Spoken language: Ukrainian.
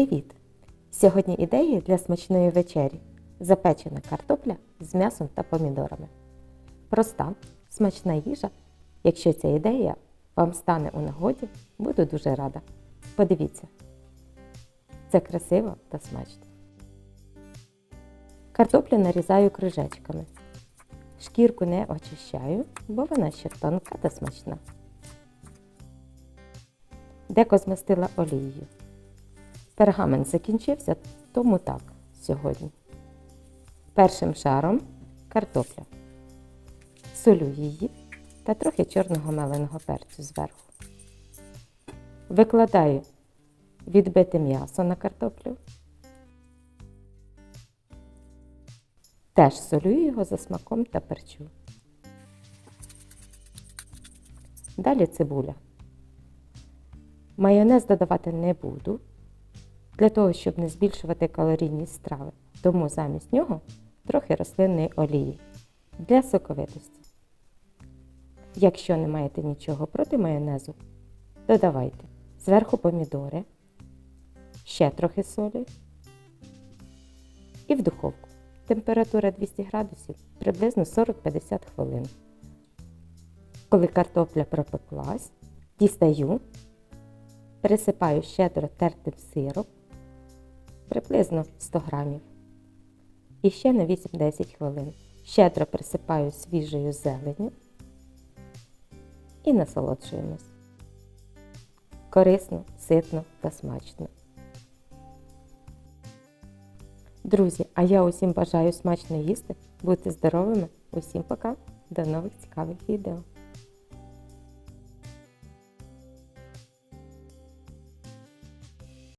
Привіт! Сьогодні ідеї для смачної вечері. Запечена картопля з м'ясом та помідорами. Проста, смачна їжа. Якщо ця ідея вам стане у нагоді, буду дуже рада. Подивіться. Це красиво та смачно. Картоплю нарізаю кружечками. Шкірку не очищаю, бо вона ще тонка та смачна. Деко змастила олією. Пергамент закінчився, тому так сьогодні. Першим шаром картопля. Солю її та трохи чорного меленого перцю зверху. Викладаю відбите м'ясо на картоплю. Теж солю його за смаком та перчу. Далі цибуля. Майонез додавати не буду, для того, щоб не збільшувати калорійність страви. Тому замість нього трохи рослинної олії для соковитості. Якщо не маєте нічого проти майонезу, додавайте зверху помідори, ще трохи солі і в духовку. Температура 200 градусів приблизно 40-50 хвилин. Коли картопля пропеклась, дістаю, пересипаю щедро тертим сиром, приблизно 100 грамів. І ще на 8-10 хвилин. Щедро присипаю свіжою зеленню і насолоджуємось. Корисно, ситно та смачно. Друзі, а я усім бажаю смачно їсти, бути здоровими. Усім пока, до нових цікавих відео.